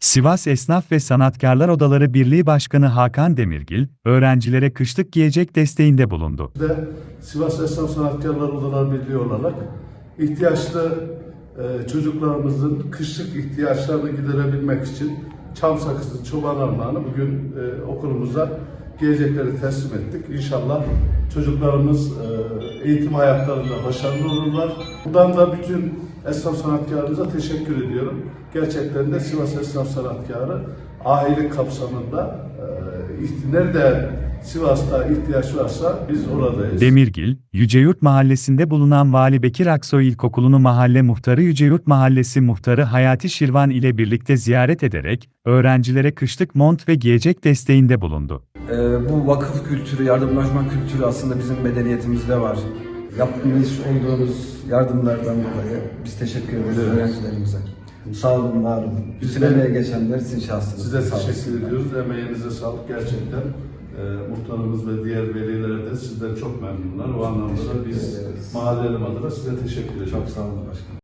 Sivas Esnaf ve Sanatkarlar Odaları Birliği Başkanı Hakan Demirgil, öğrencilere kışlık giyecek desteğinde bulundu. Sivas Esnaf Sanatkarlar Odalar Birliği olarak ihtiyaçlı e, çocuklarımızın kışlık ihtiyaçlarını giderebilmek için çam sakızı çoban armağanı bugün e, okulumuza gelecekleri teslim ettik. İnşallah çocuklarımız e, eğitim hayatlarında başarılı olurlar. Buradan da bütün esnaf sanatkarımıza teşekkür ediyorum. Gerçekten de Sivas Esnaf Sanatkarı ahilik kapsamında e, nerede Sivas'ta ihtiyaç varsa biz oradayız. Demirgil, Yüceyurt Mahallesi'nde bulunan Vali Bekir Aksoy İlkokulu'nu mahalle muhtarı Yüceyurt Mahallesi muhtarı Hayati Şirvan ile birlikte ziyaret ederek, öğrencilere kışlık mont ve giyecek desteğinde bulundu. Ee, bu vakıf kültürü, yardımlaşma kültürü aslında bizim medeniyetimizde var. Yapmış olduğunuz yardımlardan dolayı biz teşekkür ederiz öğrencilerimize. Sağ olun, var olun. Bütün emeğe geçenler sizin şahsınız. Size teşekkür ediyoruz. Emeğinize sağlık gerçekten. E, muhtarımız ve diğer velilere de sizden çok memnunlar. O anlamda da biz ederiz. mahallelim adına size teşekkür ediyoruz. Çok sağ olun başkanım.